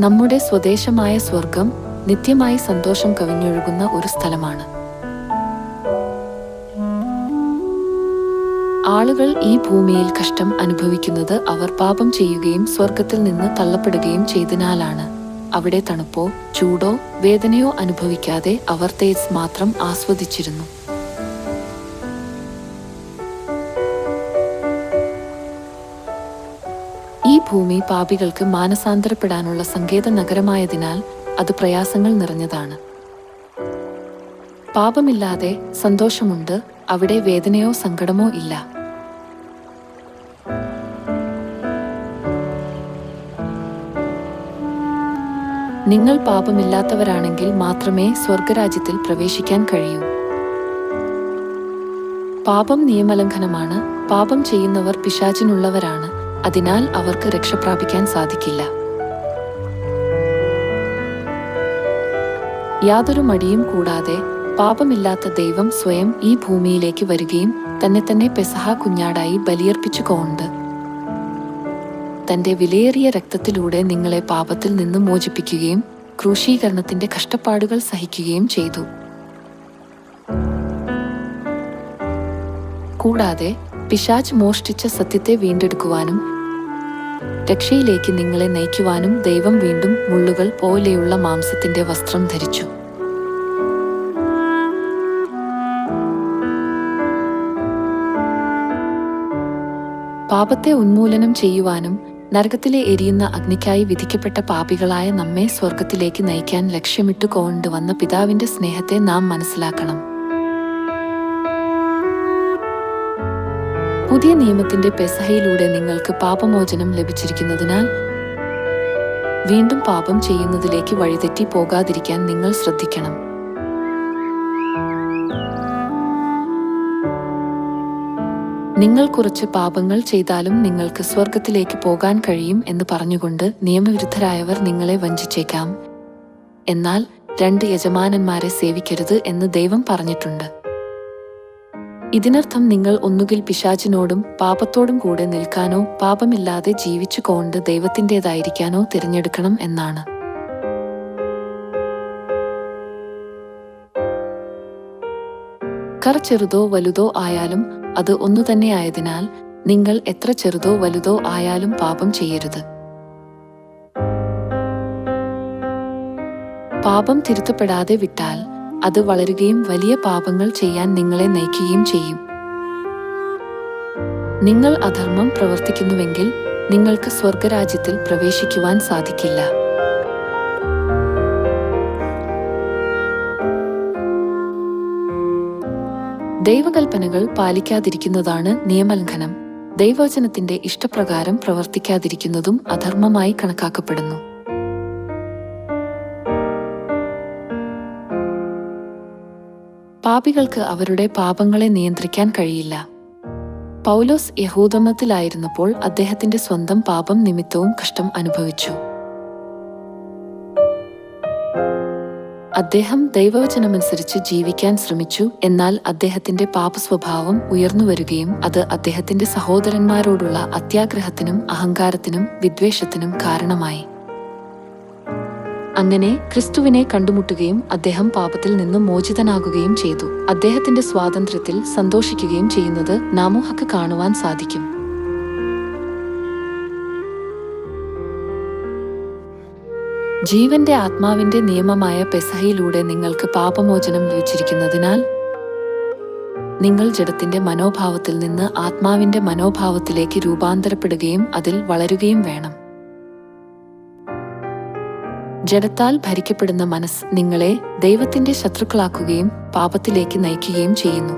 നമ്മുടെ സ്വദേശമായ സ്വർഗം നിത്യമായി സന്തോഷം കവിഞ്ഞൊഴുകുന്ന ഒരു സ്ഥലമാണ്. ആളുകൾ ഈ ഭൂമിയിൽ കഷ്ടം അനുഭവിക്കുന്നത് അവർ പാപം ചെയ്യുകയും സ്വർഗത്തിൽ നിന്ന് തള്ളപ്പെടുകയും ചെയ്തതിനാലാണ്. അവിടെ തണുപ്പോ ചൂടോ വേദനയോ അനുഭവിക്കാതെ അവർ തേജസ് മാത്രം ആസ്വദിച്ചിരുന്നു. ഭൂമി പാപികൾക്ക് മാനസാന്തരപ്പെടാനുള്ള സങ്കേത നഗരമായതിനാൽ അത് പ്രയാസങ്ങൾ നിറഞ്ഞതാണ്. പാപമില്ലാതെ സന്തോഷമുണ്ട് അവിടെ വേദനയോ സങ്കടമോ ഇല്ല. നിങ്ങൾ പാപമില്ലാത്തവരാണെങ്കിൽ മാത്രമേ സ്വർഗരാജ്യത്തിൽ പ്രവേശിക്കാൻ കഴിയൂ. പാപം നിയമലംഘനമാണ് പാപം ചെയ്യുന്നവർ പിശാചിനുള്ളവരാണ്. അതിനാൽ അവർക്ക് രക്ഷ പ്രാപിക്കാൻ സാധിക്കില്ല. യാതൊരു മടിയും കൂടാതെ പാപമില്ലാത്ത ദൈവം സ്വയം ഈ ഭൂമിയിലേക്ക് വരികയും തന്നെ തന്നെ പെസഹ കുഞ്ഞാടായി ബലിയർപ്പിച്ചു കൊണ്ട് തന്റെ വിലയേറിയ രക്തത്തിലൂടെ നിങ്ങളെ പാപത്തിൽ നിന്ന് മോചിപ്പിക്കുകയും ക്രൂശീകരണത്തിന്റെ കഷ്ടപ്പാടുകൾ സഹിക്കുകയും ചെയ്തു. കൂടാതെ പിശാച്ച് മോഷ്ടിച്ച സത്യത്തെ വീണ്ടെടുക്കുവാനും രക്ഷയിലേക്ക് നിങ്ങളെ നയിക്കുവാനും ദൈവം വീണ്ടും മുള്ളുകൾ പോലെയുള്ള മാംസത്തിന്റെ വസ്ത്രം ധരിച്ചു. പാപത്തെ ഉന്മൂലനം ചെയ്യുവാനും നരകത്തിലെ എരിയുന്ന അഗ്നിക്കായി വിധിക്കപ്പെട്ട പാപികളായ നമ്മെ സ്വർഗത്തിലേക്ക് നയിക്കാൻ ലക്ഷ്യമിട്ടു കൊണ്ടുവന്ന പിതാവിന്റെ സ്നേഹത്തെ നാം മനസ്സിലാക്കണം. പുതിയ നിയമത്തിന്റെ പെസഹയിലൂടെ നിങ്ങൾക്ക് പാപമോചനം ലഭിച്ചിരിക്കുന്നതിനാൽ വീണ്ടും പാപം ചെയ്യുന്നതിലേക്ക് വഴിതെറ്റി പോകാതിരിക്കാൻ നിങ്ങൾ ശ്രദ്ധിക്കണം. നിങ്ങൾ കുറച്ച് പാപങ്ങൾ ചെയ്താലും നിങ്ങൾക്ക് സ്വർഗത്തിലേക്ക് പോകാൻ കഴിയും എന്ന് പറഞ്ഞുകൊണ്ട് നിയമവിരുദ്ധരായവർ നിങ്ങളെ വഞ്ചിച്ചേക്കാം. എന്നാൽ രണ്ട് യജമാനന്മാരെ സേവിക്കരുത് എന്ന് ദൈവം പറഞ്ഞിട്ടുണ്ട്. ഇതിനർത്ഥം നിങ്ങൾ ഒന്നുകിൽ പിശാചിനോടും പാപത്തോടും കൂടെ നിൽക്കാനോ പാപമില്ലാതെ ജീവിച്ചു കൊണ്ട് ദൈവത്തിന്റെതായിരിക്കാനോ തിരഞ്ഞെടുക്കണം എന്നാണ്. കർ ചെറുതോ വലുതോ ആയാലും അത് ഒന്നു തന്നെയായതിനാൽ നിങ്ങൾ എത്ര ചെറുതോ വലുതോ ആയാലും പാപം ചെയ്യരുത്. പാപം തിരുത്തപ്പെടാതെ വിട്ടാൽ അത് വളരുകയും വലിയ പാപങ്ങൾ ചെയ്യാൻ നിങ്ങളെ നയിക്കുകയും ചെയ്യും. നിങ്ങൾ അധർമ്മം പ്രവർത്തിക്കുന്നുവെങ്കിൽ നിങ്ങൾക്ക് സ്വർഗരാജ്യത്തിൽ പ്രവേശിക്കുവാൻ സാധിക്കില്ല. ദൈവകൽപ്പനകൾ പാലിക്കാതിരിക്കുന്നതാണ് നിയമലംഘനം. ദൈവവചനത്തിന്റെ ഇഷ്ടപ്രകാരം പ്രവർത്തിക്കാതിരിക്കുന്നതും അധർമ്മമായി കണക്കാക്കപ്പെടുന്നു. പാപികൾക്ക് അവരുടെ പാപങ്ങളെ നിയന്ത്രിക്കാൻ കഴിയില്ല. പൗലോസ് യഹൂദമത്തിലായിരുന്നപ്പോൾ അദ്ദേഹത്തിന്റെ സ്വന്തം പാപം നിമിത്തവും കഷ്ടം അനുഭവിച്ചു. അദ്ദേഹം ദൈവവചനമനുസരിച്ച് ജീവിക്കാൻ ശ്രമിച്ചു എന്നാൽ അദ്ദേഹത്തിന്റെ പാപസ്വഭാവം ഉയർന്നുവരികയും അത് അദ്ദേഹത്തിന്റെ സഹോദരന്മാരോടുള്ള അത്യാഗ്രഹത്തിനും അഹങ്കാരത്തിനും വിദ്വേഷത്തിനും കാരണമായി. അങ്ങനെ ക്രിസ്തുവിനെ കണ്ടുമുട്ടുകയും അദ്ദേഹം പാപത്തിൽ നിന്ന് മോചിതനാകുകയും ചെയ്തു. അദ്ദേഹത്തിന്റെ സ്വാതന്ത്ര്യത്തിൽ സന്തോഷിക്കുകയും ചെയ്യുന്നത് നാമോഹക്ക് കാണുവാൻ സാധിക്കും. ജീവന്റെ ആത്മാവിന്റെ നിയമമായ പെസഹയിലൂടെ നിങ്ങൾക്ക് പാപമോചനം ലഭിച്ചിരിക്കുന്നതിനാൽ നിങ്ങൾ ജഡത്തിന്റെ മനോഭാവത്തിൽ നിന്ന് ആത്മാവിന്റെ മനോഭാവത്തിലേക്ക് രൂപാന്തരപ്പെടുകയും അതിൽ വളരുകയും വേണം. ജഡത്താൽ ഭരിക്കപ്പെടുന്ന മനസ്സ് നിങ്ങളെ ദൈവത്തിന്റെ ശത്രുക്കളാക്കുകയും പാപത്തിലേക്ക് നയിക്കുകയും ചെയ്യുന്നു.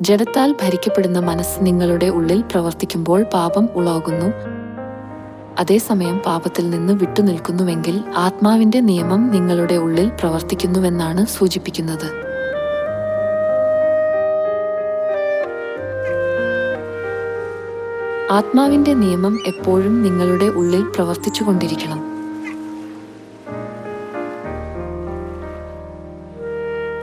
ജഡത്താൽ ഭരിക്കപ്പെടുന്ന മനസ്സ് നിങ്ങളുടെ ഉള്ളിൽ പ്രവർത്തിക്കുമ്പോൾ പാപം ഉളകുന്നു അതേസമയം പാപത്തിൽ നിന്ന് വിട്ടുനിൽക്കുന്നുവെങ്കിൽ ആത്മാവിന്റെ നിയമം നിങ്ങളുടെ ഉള്ളിൽ പ്രവർത്തിക്കുന്നുവെന്നാണ് സൂചിപ്പിക്കുന്നത്. ആത്മാവിന്റെ നിയമം എപ്പോഴും നിങ്ങളുടെ ഉള്ളിൽ പ്രവർത്തിച്ചുകൊണ്ടിരിക്കണം.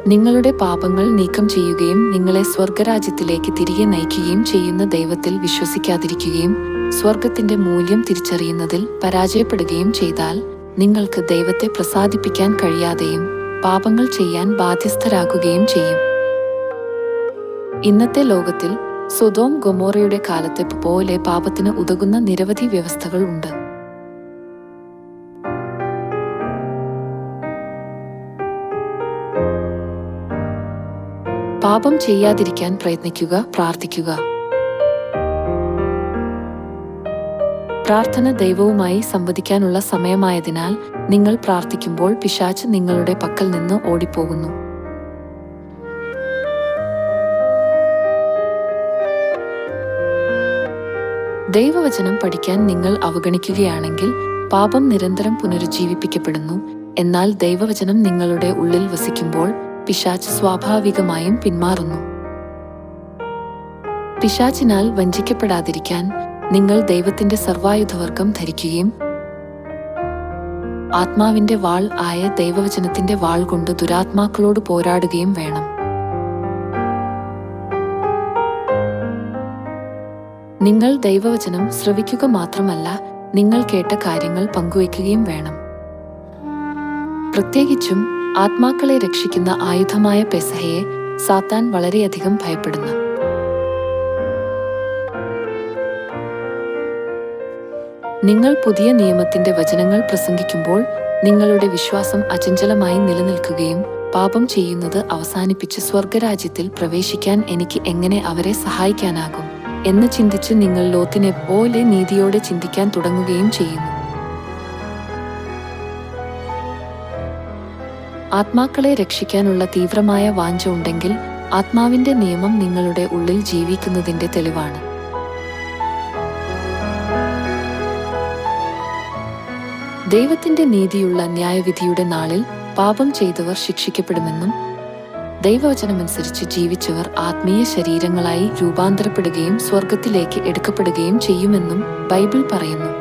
നിങ്ങളുടെ പാപങ്ങൾ നീക്കം ചെയ്യുകയും നിങ്ങളെ സ്വർഗരാജ്യത്തിലേക്ക് തിരികെ നയിക്കുകയും ചെയ്യുന്ന ദൈവത്തിൽ വിശ്വസിക്കാതിരിക്കുകയും സ്വർഗത്തിന്റെ മൂല്യം തിരിച്ചറിയുന്നതിൽ പരാജയപ്പെടുകയും ചെയ്താൽ നിങ്ങൾക്ക് ദൈവത്തെ പ്രസാദിപ്പിക്കാൻ കഴിയാതെയും പാപങ്ങൾ ചെയ്യാൻ ബാധ്യസ്ഥരാകുകയും ചെയ്യും. ഇന്നത്തെ ലോകത്തിൽ സുതോം ഗൊമോറയുടെ കാലത്തെ പോലെ പാപത്തിന് ഉതകുന്ന നിരവധി വ്യവസ്ഥകൾ ഉണ്ട്. പാപം ചെയ്യാതിരിക്കാൻ പ്രയത്നിക്കുക പ്രാർത്ഥിക്കുക. പ്രാർത്ഥന ദൈവവുമായി സംവദിക്കാനുള്ള സമയമായതിനാൽ നിങ്ങൾ പ്രാർത്ഥിക്കുമ്പോൾ പിശാച്ച് നിങ്ങളുടെ പക്കൽ നിന്ന് ഓടിപ്പോകുന്നു. ദൈവവചനം പഠിക്കാൻ നിങ്ങൾ അവഗണിക്കുകയാണെങ്കിൽ പാപം നിരന്തരം പുനരുജ്ജീവിപ്പിക്കപ്പെടുന്നു. എന്നാൽ ദൈവവചനം നിങ്ങളുടെ ഉള്ളിൽ വസിക്കുമ്പോൾ പിശാച്ച് സ്വാഭാവികമായും പിന്മാറുന്നു. പിശാച്ചിനാൽ വഞ്ചിക്കപ്പെടാതിരിക്കാൻ നിങ്ങൾ ദൈവത്തിന്റെ സർവായുധവർഗം ധരിക്കുകയും ആത്മാവിന്റെ വാൾ ആയ ദൈവവചനത്തിന്റെ വാൾ കൊണ്ട് ദുരാത്മാക്കളോട് പോരാടുകയും വേണം. നിങ്ങൾ ദൈവവചനം ശ്രവിക്കുക മാത്രമല്ല നിങ്ങൾ കേട്ട കാര്യങ്ങൾ പങ്കുവയ്ക്കുകയും വേണം. പ്രത്യേകിച്ചും ആത്മാക്കളെ രക്ഷിക്കുന്ന ആയുധമായ പെസഹയെ സാത്താൻ വളരെയധികം ഭയപ്പെടുന്നു. നിങ്ങൾ പുതിയ നിയമത്തിന്റെ വചനങ്ങൾ പ്രസംഗിക്കുമ്പോൾ നിങ്ങളുടെ വിശ്വാസം അചഞ്ചലമായി നിലനിൽക്കുകയും പാപം ചെയ്യുന്നത് അവസാനിപ്പിച്ച് സ്വർഗരാജ്യത്തിൽ പ്രവേശിക്കാൻ എനിക്ക് എങ്ങനെ അവരെ സഹായിക്കാനാകും? എന്ന് ചിന്തിച്ച് നിങ്ങൾ ലോത്തിനെ പോലെ നീതിയോടെ ചിന്തിക്കാൻ തുടങ്ങുകയും ചെയ്യുന്നു. ആത്മാക്കളെ രക്ഷിക്കാനുള്ള തീവ്രമായ വാഞ്ച ഉണ്ടെങ്കിൽ ആത്മാവിന്റെ നിയമം നിങ്ങളുടെ ഉള്ളിൽ ജീവിക്കുന്നതിന്റെ തെളിവാണ്. ദൈവത്തിന്റെ നീതിയുള്ള ന്യായവിധിയുടെ നാളിൽ പാപം ചെയ്തവർ ശിക്ഷിക്കപ്പെടുമെന്നും ദൈവവചനമനുസരിച്ച് ജീവിച്ചവർ ആത്മീയ ശരീരങ്ങളായി രൂപാന്തരപ്പെടുകയും സ്വർഗത്തിലേക്ക് എടുക്കപ്പെടുകയും ചെയ്യുമെന്നും ബൈബിൾ പറയുന്നു.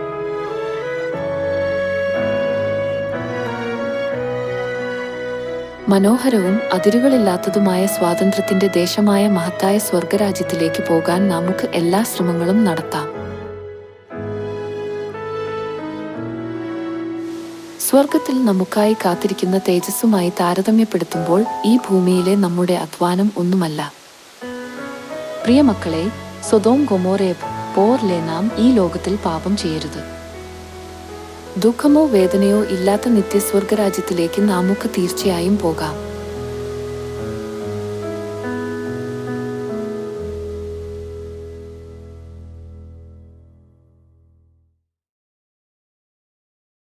മനോഹരവും അതിരുകളില്ലാത്തതുമായ സ്വാതന്ത്ര്യത്തിന്റെ ദേശമായ മഹത്തായ സ്വർഗരാജ്യത്തിലേക്ക് പോകാൻ നമുക്ക് എല്ലാ ശ്രമങ്ങളും നടത്താം. സ്വർഗത്തിൽ നമുക്കായി കാത്തിരിക്കുന്ന തേജസ്സുമായി താരതമ്യപ്പെടുത്തുമ്പോൾ ഈ ഭൂമിയിലെ നമ്മുടെ അധ്വാനം ഒന്നുമല്ല. പ്രിയമക്കളെ സ്വതോം ഗൊമോറെ പോർലെ നാം ഈ ലോകത്തിൽ പാപം ചെയ്യരുത്. ദുഃഖമോ വേദനയോ ഇല്ലാത്ത നിത്യസ്വർഗരാജ്യത്തിലേക്ക് നാമൊക്കെ തീർച്ചയായും പോകാം.